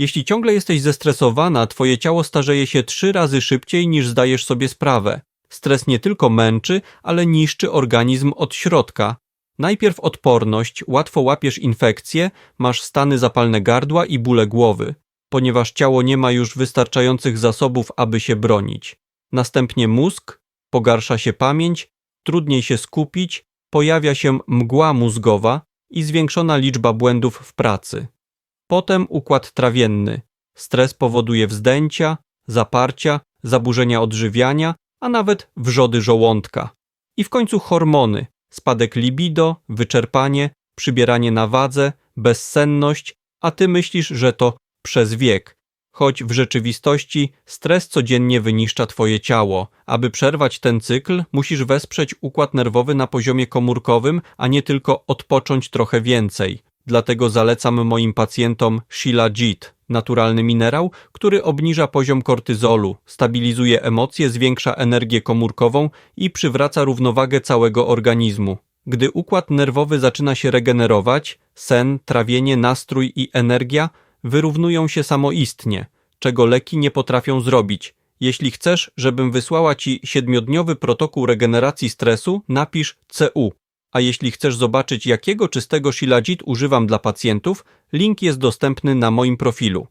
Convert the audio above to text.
Jeśli ciągle jesteś zestresowana, twoje ciało starzeje się trzy razy szybciej niż zdajesz sobie sprawę. Stres nie tylko męczy, ale niszczy organizm od środka. Najpierw odporność, łatwo łapiesz infekcje, masz stany zapalne gardła i bóle głowy, ponieważ ciało nie ma już wystarczających zasobów, aby się bronić. Następnie mózg, pogarsza się pamięć, trudniej się skupić, pojawia się mgła mózgowa i zwiększona liczba błędów w pracy. Potem układ trawienny. Stres powoduje wzdęcia, zaparcia, zaburzenia odżywiania, a nawet wrzody żołądka. I w końcu hormony, spadek libido, wyczerpanie, przybieranie na wadze, bezsenność, a ty myślisz, że to przez wiek. Choć w rzeczywistości stres codziennie wyniszcza twoje ciało. Aby przerwać ten cykl, musisz wesprzeć układ nerwowy na poziomie komórkowym, a nie tylko odpocząć trochę więcej. Dlatego zalecam moim pacjentom Shilajit, naturalny minerał, który obniża poziom kortyzolu, stabilizuje emocje, zwiększa energię komórkową i przywraca równowagę całego organizmu. Gdy układ nerwowy zaczyna się regenerować, sen, trawienie, nastrój i energia wyrównują się samoistnie, czego leki nie potrafią zrobić. Jeśli chcesz, żebym wysłała ci siedmiodniowy protokół regeneracji stresu, napisz CU. A jeśli chcesz zobaczyć, jakiego czystego Shilajit używam dla pacjentów, link jest dostępny na moim profilu.